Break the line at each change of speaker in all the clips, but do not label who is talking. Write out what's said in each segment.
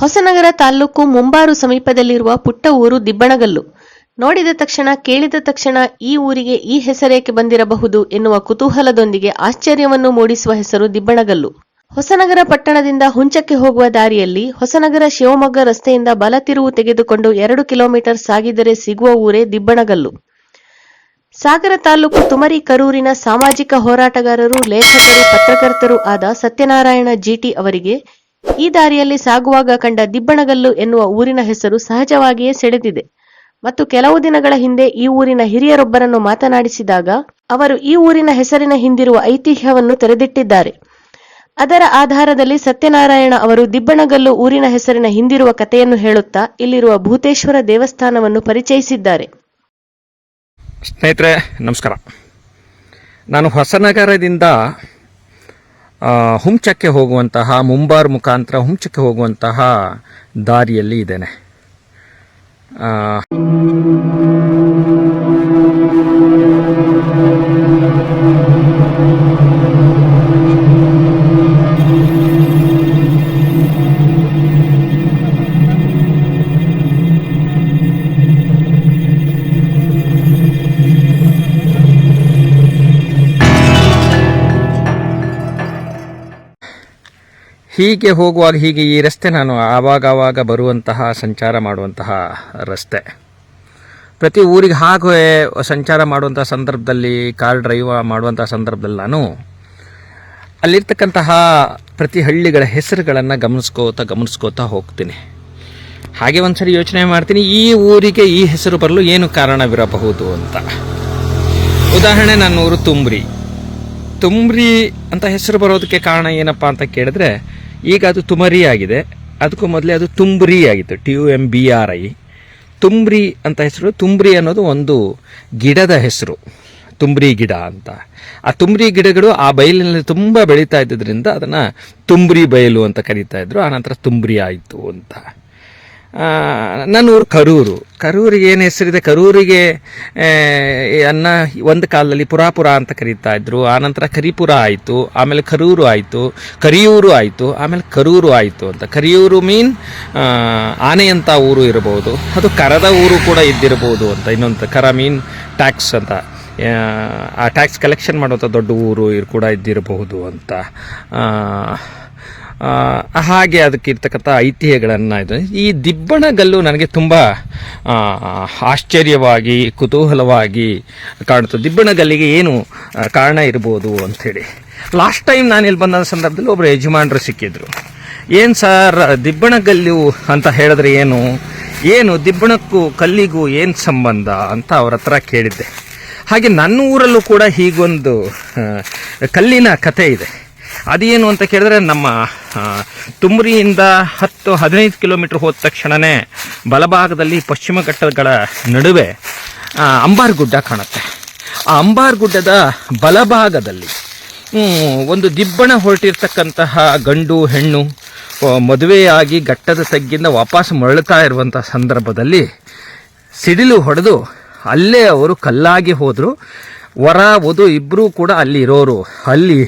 ಹೊಸನಗರ ತಾಲ್ಲೂಕು ಮುಂಬಾರು ಸಮೀಪದಲ್ಲಿರುವ ಪುಟ್ಟ ಊರು ದಿಬ್ಬಣಗಲ್ಲು. ನೋಡಿದ ತಕ್ಷಣ, ಕೇಳಿದ ತಕ್ಷಣ ಈ ಊರಿಗೆ ಈ ಹೆಸರೇಕೆ ಬಂದಿರಬಹುದು ಎನ್ನುವ ಕುತೂಹಲದೊಂದಿಗೆ ಆಶ್ಚರ್ಯವನ್ನು ಮೂಡಿಸುವ ಹೆಸರು ದಿಬ್ಬಣಗಲ್ಲು. ಹೊಸನಗರ ಪಟ್ಟಣದಿಂದ ಹುಂಚಕ್ಕೆ ಹೋಗುವ ದಾರಿಯಲ್ಲಿ ಹೊಸನಗರ ಶಿವಮೊಗ್ಗ ರಸ್ತೆಯಿಂದ ಬಲ ತಿರುವು ತೆಗೆದುಕೊಂಡು ಎರಡು ಕಿಲೋಮೀಟರ್ ಸಾಗಿದರೆ ಸಿಗುವ ಊರೇ ದಿಬ್ಬಣಗಲ್ಲು. ಸಾಗರ ತಾಲೂಕು ತುಮರಿ ಕರೂರಿನ ಸಾಮಾಜಿಕ ಹೋರಾಟಗಾರರು, ಲೇಖಕರು, ಪತ್ರಕರ್ತರು ಆದ ಸತ್ಯನಾರಾಯಣ ಜಿಟಿ ಅವರಿಗೆ ಈ ದಾರಿಯಲ್ಲಿ ಸಾಗುವಾಗ ಕಂಡ ದಿಬ್ಬಣಗಲ್ಲು ಎನ್ನುವ ಊರಿನ ಹೆಸರು ಸಹಜವಾಗಿಯೇ ಸೆಳೆದಿದೆ. ಮತ್ತು ಕೆಲವು ದಿನಗಳ ಹಿಂದೆ ಈ ಊರಿನ ಹಿರಿಯರೊಬ್ಬರನ್ನು ಮಾತನಾಡಿಸಿದಾಗ ಅವರು ಈ ಊರಿನ ಹೆಸರಿನ ಹಿಂದಿರುವ ಐತಿಹ್ಯವನ್ನು ತೆರೆದಿಟ್ಟಿದ್ದಾರೆ. ಅದರ ಆಧಾರದಲ್ಲಿ ಸತ್ಯನಾರಾಯಣ ಅವರು ದಿಬ್ಬಣಗಲ್ಲು ಊರಿನ ಹೆಸರಿನ ಹಿಂದಿರುವ ಕಥೆಯನ್ನು ಹೇಳುತ್ತಾ ಇಲ್ಲಿರುವ ಭೂತೇಶ್ವರ ದೇವಸ್ಥಾನವನ್ನು ಪರಿಚಯಿಸಿದ್ದಾರೆ.
ಸ್ನೇಹಿತರೆ, ನಮಸ್ಕಾರ. ನಾನು ಹೊಸನಗರದಿಂದ ಹುಂಚಕ್ಕೆ ಹೋಗುವಂತಹ ಮುಂಬಾರ್ ಮುಖಾಂತರ ಹುಂಚಕ್ಕೆ ಹೋಗುವಂತಹ ದಾರಿಯಲ್ಲಿ ಇದ್ದೇನೆ. ಹೀಗೆ ಹೋಗುವಾಗ ಹೀಗೆ ಈ ರಸ್ತೆ ನಾನು ಆವಾಗ ಆವಾಗ ಬರುವಂತಹ, ಸಂಚಾರ ಮಾಡುವಂತಹ ರಸ್ತೆ. ಪ್ರತಿ ಊರಿಗೆ ಹಾಗೆ ಸಂಚಾರ ಮಾಡುವಂಥ ಸಂದರ್ಭದಲ್ಲಿ, ಕಾರ್ ಡ್ರೈವ್ ಮಾಡುವಂಥ ಸಂದರ್ಭದಲ್ಲಿ ನಾನು ಅಲ್ಲಿರ್ತಕ್ಕಂತಹ ಪ್ರತಿ ಹಳ್ಳಿಗಳ ಹೆಸರುಗಳನ್ನು ಗಮನಿಸ್ಕೋತಾ ಗಮನಿಸ್ಕೋತಾ ಹೋಗ್ತೀನಿ. ಹಾಗೆ ಒಂದ್ಸರಿ ಯೋಚನೆ ಮಾಡ್ತೀನಿ, ಈ ಊರಿಗೆ ಈ ಹೆಸರು ಬರಲು ಏನು ಕಾರಣವಿರಬಹುದು ಅಂತ. ಉದಾಹರಣೆ ನನ್ನ ಊರು ತುಂಬ್ರಿ. ತುಂಬ್ರಿ ಅಂತ ಹೆಸರು ಬರೋದಕ್ಕೆ ಕಾರಣ ಏನಪ್ಪ ಅಂತ ಕೇಳಿದ್ರೆ ಈಗ ಅದು ತುಮರಿ ಆಗಿದೆ ಅದಕ್ಕೂ ಮೊದಲೇ ಅದು ತುಂಬ್ರಿ ಆಗಿತ್ತು T U M B R I Tumbri ಅಂತ ಹೆಸರು ತುಂಬ್ರಿ ಅನ್ನೋದು ಒಂದು ಗಿಡದ ಹೆಸರು. ತುಂಬ್ರಿ ಗಿಡ ಅಂತ. ಆ ತುಂಬ್ರಿ ಗಿಡಗಳು ಆ ಬಯಲಿನಲ್ಲಿ ತುಂಬ ಬೆಳೀತಾ ಇದ್ದಿದ್ರಿಂದ ಅದನ್ನು ತುಂಬ್ರಿ ಬಯಲು ಅಂತ ಕರೀತಾ ಇದ್ರು. ಆನಂತರ ತುಂಬ್ರಿ ಆಯಿತು ಅಂತ. ನನ್ನ ಊರು ಕರೂರು. ಕರೂರಿಗೆ ಏನು ಹೆಸರಿದೆ? ಕರೂರಿಗೆ ಅನ್ನ ಒಂದು ಕಾಲದಲ್ಲಿ ಪುರಾಪುರ ಅಂತ ಕರೀತಾ ಇದ್ರು. ಆನಂತರ ಕರಿಪುರ ಆಯಿತು ಆಮೇಲೆ ಕರೂರು ಆಯಿತು ಕರಿಯೂರು ಆಯಿತು ಆಮೇಲೆ ಕರೂರು ಆಯಿತು ಅಂತ. ಕರಿಯೂರು ಮೀನ್ ಆನೆಯಂಥ ಊರು ಇರಬಹುದು ಅದು ಕರದ ಊರು ಕೂಡ ಇದ್ದಿರಬಹುದು ಅಂತ. ಇನ್ನೊಂದು ಕರ ಮೀನ್ ಟ್ಯಾಕ್ಸ್ ಅಂತ. ಆ, ಟ್ಯಾಕ್ಸ್ ಕಲೆಕ್ಷನ್ ಮಾಡುವಂಥ ದೊಡ್ಡ ಊರು ಕೂಡ ಇದ್ದಿರಬಹುದು ಅಂತ. ಹಾಗೆ ಅದಕ್ಕೆ ಇರ್ತಕ್ಕಂಥ ಐತಿಹ್ಯಗಳನ್ನು ಇದು. ಈ ದಿಬ್ಬಣಗಲ್ಲು ನನಗೆ ತುಂಬ ಆಶ್ಚರ್ಯವಾಗಿ, ಕುತೂಹಲವಾಗಿ ಕಾಣುತ್ತೆ. ದಿಬ್ಬಣಗಲ್ಲಿಗೆ ಏನು ಕಾರಣ ಇರ್ಬೋದು ಅಂಥೇಳಿ. ಲಾಸ್ಟ್ ಟೈಮ್ ನಾನು ಇಲ್ಲಿ ಬಂದ ಸಂದರ್ಭದಲ್ಲಿ ಒಬ್ಬರು ಯಜಮಾನರು ಸಿಕ್ಕಿದ್ರು. ಏನು ಸರ್ ದಿಬ್ಬಣಗಲ್ಲು ಅಂತ ಹೇಳಿದ್ರೆ ಏನು? ಏನು ದಿಬ್ಬಣಕ್ಕೂ ಕಲ್ಲಿಗೂ ಏನು ಸಂಬಂಧ ಅಂತ ಅವ್ರ ಹತ್ರ ಕೇಳಿದ್ದೆ. ಹಾಗೆ ನನ್ನ ಊರಲ್ಲೂ ಕೂಡ ಹೀಗೊಂದು ಕಲ್ಲಿನ ಕತೆ ಇದೆ. ಅದೇನು ಅಂತ ಕೇಳಿದ್ರೆ ನಮ್ಮ ತುಮ್ರಿಯಿಂದ ಹತ್ತು ಹದಿನೈದು ಕಿಲೋಮೀಟರ್ ಹೋದ ತಕ್ಷಣವೇ ಬಲಭಾಗದಲ್ಲಿ ಪಶ್ಚಿಮ ಘಟ್ಟಗಳ ನಡುವೆ ಅಂಬಾರ್ ಗುಡ್ಡ ಕಾಣುತ್ತೆ. ಆ ಅಂಬಾರ್ ಗುಡ್ಡದ ಬಲಭಾಗದಲ್ಲಿ ಒಂದು ದಿಬ್ಬಣ ಹೊರಟಿರ್ತಕ್ಕಂತಹ ಗಂಡು, ಹೆಣ್ಣು ಮದುವೆಯಾಗಿ ಘಟ್ಟದ ತಗ್ಗಿಂದ ವಾಪಸ್ ಮರಳುತ್ತಾ ಇರುವಂಥ ಸಂದರ್ಭದಲ್ಲಿ ಸಿಡಿಲು ಹೊಡೆದು ಅಲ್ಲೇ ಅವರು ಕಲ್ಲಾಗಿ ಹೋದರು. ವರ ವಧು ಇಬ್ಬರೂ ಕೂಡ ಅಲ್ಲಿ ಇರೋರು ಅಲ್ಲಿ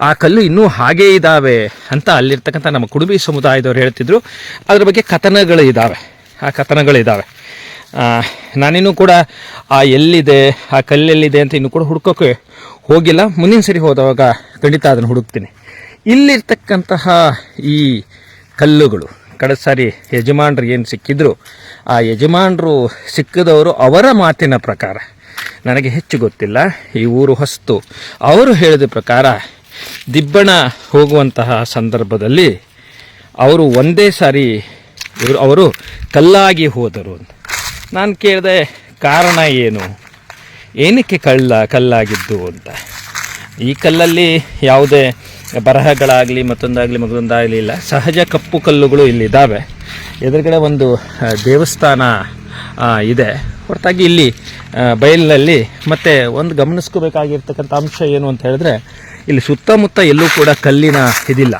ಆ ಕಲ್ಲು ಇನ್ನೂ ಹಾಗೇ ಇದ್ದಾವೆ ಅಂತ ಅಲ್ಲಿರ್ತಕ್ಕಂಥ ನಮ್ಮ ಕುಡುಬಿ ಸಮುದಾಯದವ್ರು ಹೇಳ್ತಿದ್ರು. ಅದ್ರ ಬಗ್ಗೆ ಕಥನಗಳು ಇದ್ದಾವೆ ಆ ಕಥನಗಳಿದ್ದಾವೆ ಇದ್ದಾವೆ ನಾನಿನ್ನೂ ಕೂಡ ಆ ಎಲ್ಲಿದೆ, ಆ ಕಲ್ಲೆಲ್ಲಿದೆ ಅಂತ ಇನ್ನೂ ಕೂಡ ಹುಡ್ಕೋಕೆ ಹೋಗಿಲ್ಲ. ಮುಂದಿನ ಸರಿ ಹೋದವಾಗ ಖಂಡಿತ ಅದನ್ನು ಹುಡುಕ್ತೀನಿ. ಇಲ್ಲಿರ್ತಕ್ಕಂತಹ ಈ ಕಲ್ಲುಗಳು ಕಳೆದ ಸಾರಿ ಯಜಮಾನ್ರು ಏನು ಸಿಕ್ಕಿದ್ರು, ಆ ಯಜಮಾನರು ಸಿಕ್ಕಿದವರು ಅವರ ಮಾತಿನ ಪ್ರಕಾರ. ನನಗೆ ಹೆಚ್ಚು ಗೊತ್ತಿಲ್ಲ. ಈ ಊರು ಹೊಸ್ತು. ಅವರು ಹೇಳಿದ ಪ್ರಕಾರ ದಿಬ್ಬಣ ಹೋಗುವಂತಹ ಸಂದರ್ಭದಲ್ಲಿ ಅವರು ಒಂದೇ ಸಾರಿ ಇವರು ಅವರು ಕಲ್ಲಾಗಿ ಹೋದರು ನಾನು ಕೇಳಿದೆ, ಕಾರಣ ಏನು? ಏನಕ್ಕೆ ಕಳ್ಳ, ಕಲ್ಲಾಗಿದ್ದು ಅಂತ. ಈ ಕಲ್ಲಲ್ಲಿ ಯಾವುದೇ ಬರಹಗಳಾಗಲಿ ಮತ್ತೊಂದಾಗಲಿ ಮತ್ತೊಂದಾಗಲಿ ಇಲ್ಲ. ಸಹಜ ಕಪ್ಪು ಕಲ್ಲುಗಳು ಇಲ್ಲಿದ್ದಾವೆ. ಎದುರುಗಡೆ ಒಂದು ದೇವಸ್ಥಾನ ಇದೆ. ಹೊರತಾಗಿ ಇಲ್ಲಿ ಬಯಲಿನಲ್ಲಿ ಮತ್ತು ಒಂದು ಗಮನಿಸ್ಕೋಬೇಕಾಗಿರ್ತಕ್ಕಂಥ ಅಂಶ ಏನು ಅಂತ ಹೇಳಿದ್ರೆ, ಇಲ್ಲಿ ಸುತ್ತಮುತ್ತ ಎಲ್ಲೂ ಕೂಡ ಕಲ್ಲಿನ ಇದಿಲ್ಲ.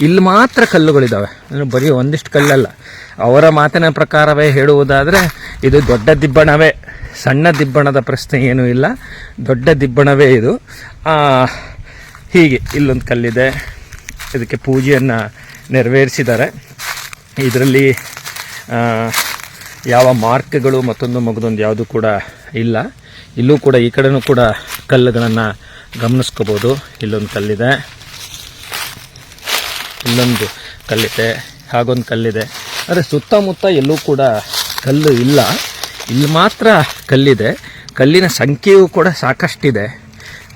ಇಲ್ಲಿ ಮಾತ್ರ ಕಲ್ಲುಗಳಿದ್ದಾವೆ ಅಂದರೆ ಬರೀ ಒಂದಿಷ್ಟು ಕಲ್ಲಲ್ಲ. ಅವರ ಮಾತಿನ ಪ್ರಕಾರವೇ ಹೇಳುವುದಾದರೆ, ಇದು ದೊಡ್ಡ ದಿಬ್ಬಣವೇ. ಸಣ್ಣ ದಿಬ್ಬಣದ ಪ್ರಶ್ನೆ ಏನೂ ಇಲ್ಲ. ದೊಡ್ಡ ದಿಬ್ಬಣವೇ ಇದು. ಹೀಗೆ ಇಲ್ಲೊಂದು ಕಲ್ಲಿದೆ. ಇದಕ್ಕೆ ಪೂಜೆಯನ್ನು ನೆರವೇರಿಸಿದ್ದಾರೆ. ಇದರಲ್ಲಿ ಯಾವ ಮಾರ್ಕ್ಗಳು ಮತ್ತೊಂದು ಮಗದೊಂದು ಯಾವುದು ಕೂಡ ಇಲ್ಲ. ಇಲ್ಲೂ ಕೂಡ ಈ ಕಡೆನೂ ಕೂಡ ಕಲ್ಲುಗಳನ್ನು ಗಮನಿಸ್ಕೋಬೋದು. ಇಲ್ಲೊಂದು ಕಲ್ಲಿದೆ. ಇಲ್ಲೊಂದು ಕಲ್ಲಿದೆ. ಹಾಗೊಂದು ಕಲ್ಲಿದೆ. ಆದರೆ ಸುತ್ತಮುತ್ತ ಎಲ್ಲೂ ಕೂಡ ಕಲ್ಲು ಇಲ್ಲ. ಇಲ್ಲಿ ಮಾತ್ರ ಕಲ್ಲಿದೆ. ಕಲ್ಲಿನ ಸಂಖ್ಯೆಯೂ ಕೂಡ ಸಾಕಷ್ಟಿದೆ.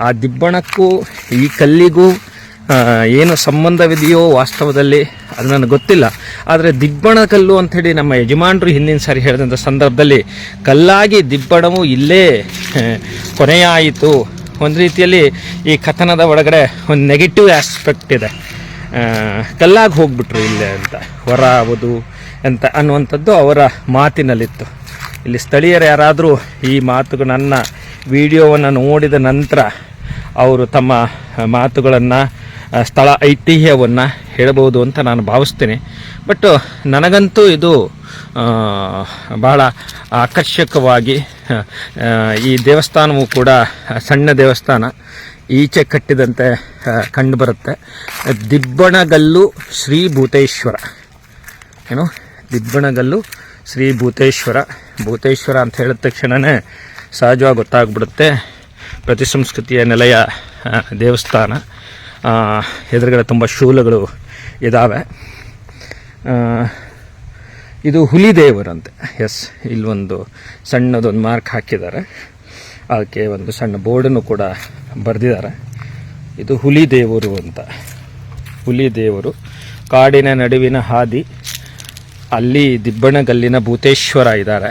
ಆ ದಿಬ್ಬಣಕ್ಕೂ ಈ ಕಲ್ಲಿಗೂ ಏನು ಸಂಬಂಧವಿದೆಯೋ ವಾಸ್ತವದಲ್ಲಿ ಅದು ನನಗೆ ಗೊತ್ತಿಲ್ಲ. ಆದರೆ ದಿಬ್ಬಣ ಕಲ್ಲು ಅಂಥೇಳಿ ನಮ್ಮ ಯಜಮಾನರು ಹಿಂದಿನ ಸಾರಿ ಹೇಳಿದಂಥ ಸಂದರ್ಭದಲ್ಲಿ ಕಲ್ಲಾಗಿ ದಿಬ್ಬಣವು ಇಲ್ಲೇ ಕೊನೆಯಾಯಿತು. ಒಂದು ರೀತಿಯಲ್ಲಿ ಈ ಕಥನದ ಒಳಗಡೆ ಒಂದು ನೆಗೆಟಿವ್ ಆಸ್ಪೆಕ್ಟ್ ಇದೆ. ಕಲ್ಲಾಗಿ ಹೋಗ್ಬಿಟ್ರು ಇಲ್ಲೇ ಅಂತ ಹೊರ ಆಗೋದು ಅಂತ ಅನ್ನುವಂಥದ್ದು ಅವರ ಮಾತಿನಲ್ಲಿತ್ತು. ಇಲ್ಲಿ ಸ್ಥಳೀಯರು ಯಾರಾದರೂ ಈ ಮಾತುಗ ನನ್ನ ವಿಡಿಯೋವನ್ನು ನೋಡಿದ ನಂತರ ಅವರು ತಮ್ಮ ಮಾತುಗಳನ್ನು ಸ್ಥಳ ಐತಿಹ್ಯವನ್ನು ಹೇಳಬಹುದು ಅಂತ ನಾನು ಭಾವಿಸ್ತೇನೆ. ಬಟ್ ನನಗಂತೂ ಇದು ಬಹಳ ಆಕರ್ಷಕವಾಗಿ ಈ ದೇವಸ್ಥಾನವೂ ಕೂಡ ಸಣ್ಣ ದೇವಸ್ಥಾನ. ಈಚೆ ಕಟ್ಟಿದಂತೆ ಕಂಡು ಬರುತ್ತೆ. ದಿಬ್ಬಣಗಲ್ಲು ಶ್ರೀ ಭೂತೇಶ್ವರ. ಏನು? ದಿಬ್ಬಣಗಲ್ಲು ಶ್ರೀ ಭೂತೇಶ್ವರ. ಭೂತೇಶ್ವರ ಅಂತ ಹೇಳಿದ ತಕ್ಷಣವೇ ಸಹಜವಾಗಿ ಗೊತ್ತಾಗ್ಬಿಡುತ್ತೆ. ಪ್ರತಿ ಸಂಸ್ಕೃತಿಯ ನೆಲೆಯ ದೇವಸ್ಥಾನ. ಎದುರುಗಡೆ ತುಂಬ ಶೂಲಗಳು ಇದ್ದಾವೆ ಇದು ಹುಲಿ ದೇವರಂತೆ ಎಸ್ ಇಲ್ಲೊಂದು ಸಣ್ಣದೊಂದು ಮಾರ್ಕ್ ಹಾಕಿದ್ದಾರೆ. ಅದಕ್ಕೆ ಒಂದು ಸಣ್ಣ ಬೋರ್ಡನ್ನು ಕೂಡ ಬರೆದಿದ್ದಾರೆ. ಇದು ಹುಲಿ ದೇವರು ಅಂತ. ಹುಲಿ ದೇವರು ಕಾಡಿನ ನಡುವಿನ ಹಾದಿ, ಅಲ್ಲಿ ದಿಬ್ಬಣಗಲ್ಲಿನ ಭೂತೇಶ್ವರ ಇದ್ದಾರೆ.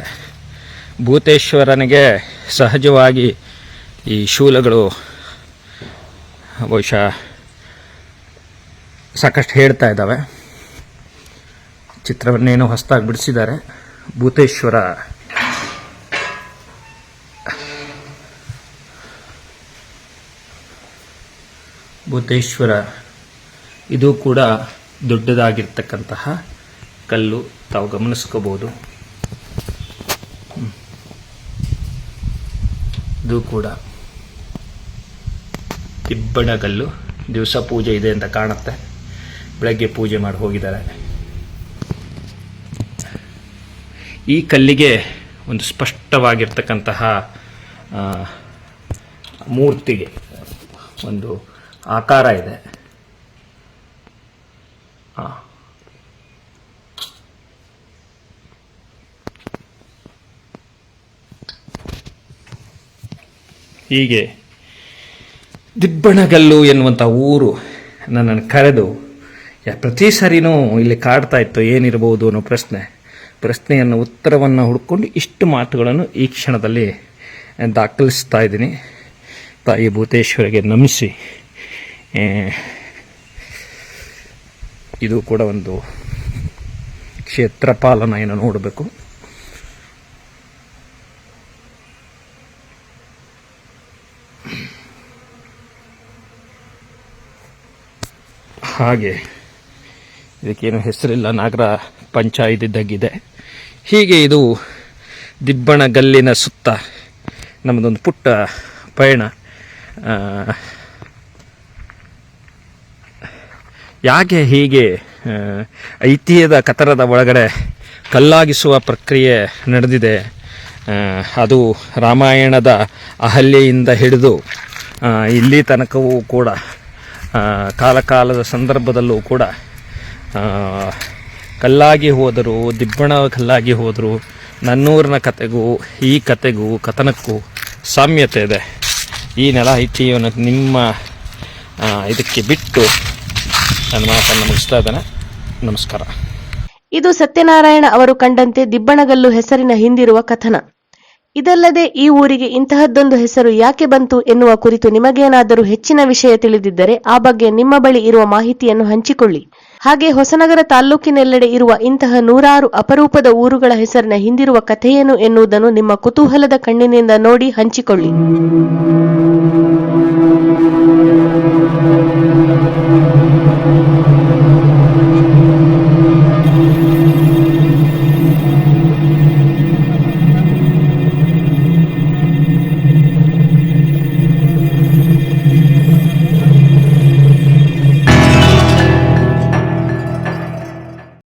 ಭೂತೇಶ್ವರನಿಗೆ ಸಹಜವಾಗಿ ಈ ಶೂಲಗಳು ಬಹುಶಃ ಸಾಕಷ್ಟು ಹೇಳ್ತಾ ಇದ್ದಾವೆ. ಚಿತ್ರವನ್ನೇನೋ ಹೊಸದಾಗಿ ಬಿಡಿಸಿದ್ದಾರೆ. ಭೂತೇಶ್ವರ. ಭೂತೇಶ್ವರ. ಇದು ಕೂಡ ದೊಡ್ಡದಾಗಿರ್ತಕ್ಕಂತಹ ಕಲ್ಲು. ತಾವು ಗಮನಿಸ್ಕೋಬಹುದು ಇದು ಕೂಡ ಇಬ್ಬಣಗಲ್ಲು ದಿವಸ ಪೂಜೆ ಇದೆ ಅಂತ ಕಾಣುತ್ತೆ. ಬೆಳಗ್ಗೆ ಪೂಜೆ ಮಾಡಿ ಹೋಗಿದ್ದಾರೆ ಈ ಕಲ್ಲಿಗೆ ಒಂದು ಸ್ಪಷ್ಟವಾಗಿರ್ತಕ್ಕಂತಹ ಮೂರ್ತಿಗೆ ಒಂದು ಆಕಾರ ಇದೆ. ಹೀಗೆ ದಿಬ್ಬಣಗಲ್ಲು ಎನ್ನುವಂಥ ಊರು ನನ್ನನ್ನು ಕರೆದು ಯಾ- ಪ್ರತಿ ಸಾರಿನೂ ಇಲ್ಲಿ ಕಾಡ್ತಾ ಇತ್ತು ಏನಿರಬಹುದು ಅನ್ನೋ ಪ್ರಶ್ನೆ. ಪ್ರಶ್ನೆಯನ್ನು, ಉತ್ತರವನ್ನು ಹುಡ್ಕೊಂಡು ಇಷ್ಟು ಮಾತುಗಳನ್ನು ಈ ಕ್ಷಣದಲ್ಲಿ ದಾಖಲಿಸ್ತಾ ಇದ್ದೀನಿ. ತಾಯಿ ಭೂತೇಶ್ವರಿಗೆ ನಮಿಸಿ. ಇದು ಕೂಡ ಒಂದು ಕ್ಷೇತ್ರಪಾಲನ ಏನು ನೋಡಬೇಕು. ಹಾಗೆ. ಇದಕ್ಕೇನು ಹೆಸರಿಲ್ಲ, ನಾಗರ ಪಂಚಾಯತ್ ಇದ್ದಾಗಿದೆ ಹೀಗೆ ಇದು ದಿಬ್ಬಣಗಲ್ಲಿನ ಸುತ್ತ, ನಮ್ಮದೊಂದು ಪುಟ್ಟ ಪಯಣ. ಯಾಕೆ ಹೀಗೆ ಐತಿಹ್ಯದ ಕತರದ ಒಳಗಡೆ ಕಲ್ಲಾಗಿಸುವ ಪ್ರಕ್ರಿಯೆ ನಡೆದಿದೆ? ಅದು ರಾಮಾಯಣದ ಅಹಲ್ಯೆಯಿಂದ ಹಿಡಿದು ಇಲ್ಲಿ ತನಕವೂ ಕೂಡ ಕಾಲಕಾಲದ ಸಂದರ್ಭದಲ್ಲೂ ಕೂಡ ಕಲ್ಲಾಗಿ ಹೋದರು, ದಿಬ್ಬಣ ಕಲ್ಲಾಗಿ ಹೋದರು, ನನ್ನೂರಿನ ಕತೆಗೂ, ಈ ಕತೆಗೂ, ಕಥನಕ್ಕೂ ಸಾಮ್ಯತೆ ಇದೆ. ಈ ನೆಲ ಐತಿಹ್ಯವನ್ನು ನಿಮ್ಮ ಇದಕ್ಕೆ ಬಿಟ್ಟು ನನ್ನ ಮಾತನ್ನು ಮುಗಿಸ್ತಾ ಇದ್ದೇನೆ. ನಮಸ್ಕಾರ.
ಇದು ಸತ್ಯನಾರಾಯಣ ಅವರು ಕಂಡಂತೆ ದಿಬ್ಬಣಗಲ್ಲು ಹೆಸರಿನ ಹಿಂದಿರುವ ಕಥನ. ಇದಲ್ಲದೆ ಈ ಊರಿಗೆ ಇಂತಹದ್ದೊಂದು ಹೆಸರು ಯಾಕೆ ಬಂತು ಎನ್ನುವ ಕುರಿತು ನಿಮಗೇನಾದರೂ ಹೆಚ್ಚಿನ ವಿಷಯ ತಿಳಿದಿದ್ದರೆ ಆ ಬಗ್ಗೆ ನಿಮ್ಮ ಬಳಿ ಇರುವ ಮಾಹಿತಿಯನ್ನು ಹಂಚಿಕೊಳ್ಳಿ. ಹಾಗೆ ಹೊಸನಗರ ತಾಲ್ಲೂಕಿನೆಲ್ಲೆಡೆ ಇರುವ ಇಂತಹ ನೂರಾರು ಅಪರೂಪದ ಊರುಗಳ ಹೆಸರಿನ ಹಿಂದಿರುವ ಕಥೆಯೇನು ಎನ್ನುವುದನ್ನು ನಿಮ್ಮ ಕುತೂಹಲದ ಕಣ್ಣಿನಿಂದ ನೋಡಿ ಹಂಚಿಕೊಳ್ಳಿ.